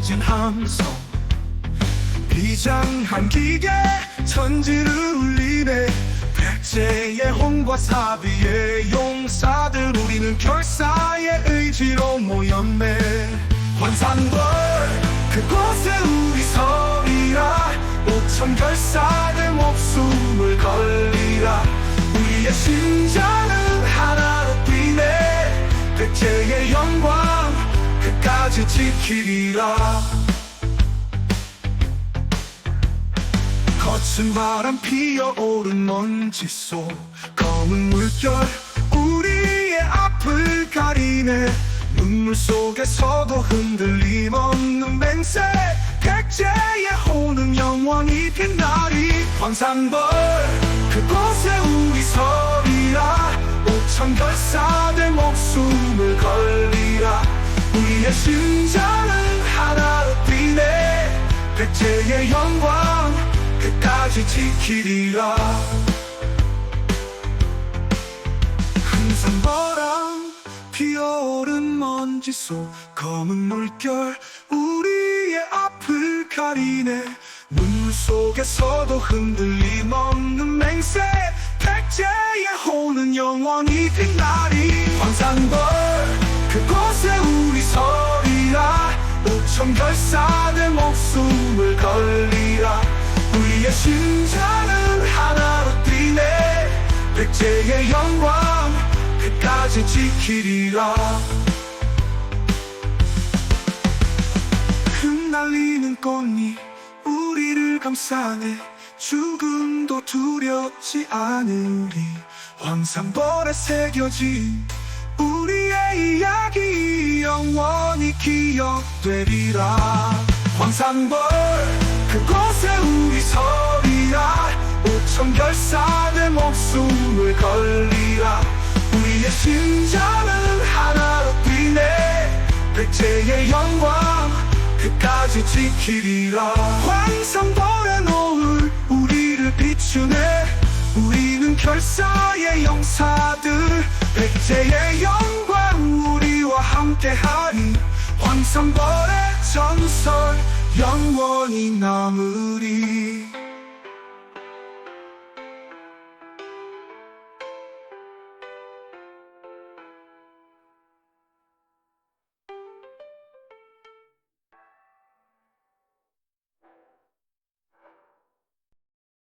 터진 함성. 비장한 기계 천지를 울리네. 백제의 홍과 사비의 용사들 우리는 결사의 의지로 모였네. 환산벌 그곳에 우리 서리라. 오천 결사들 목숨을 걸리라. 우리의 심장 지 지키리라. 거친 바람 피어오른 먼지 속 검은 물결 우리의 앞을 가리네. 눈물 속에서도 흔들림 없는 맹세. 백제의 호는 영원히 빛나리 황산벌. 그곳 우리의 심장은 하나로 뛰네. 백제의 영광 끝까지 지키리라. 항상 바람 피어오른 먼지 속 검은 물결 우리의 앞을 가리네. 눈물 속에서도 흔들림 없는 맹세. 백제의 호는 영원히 빛나리 오천 결사들 목숨을 걸리라. 우리의 심장은 하나로 뛰네. 백제의 영광 끝까지 지키리라. 흩날리는 꽃잎 우리를 감싸네. 죽음도 두렵지 않으리. 황산벌에 새겨진 우리 의 이야기 영원히 기억되리라. 황산벌 그곳에 우리 서리라. 오천 결사들 목숨을 걸리라. 우리의 심장은 하나로 뛰네. 백제의 영광 끝까지 지키리라. 황산벌의 노을 우리를 비추네. 우리는 결사의 영사들 백제의 영광 우리와 함께하리. 황산벌의 전설 영원히 남으리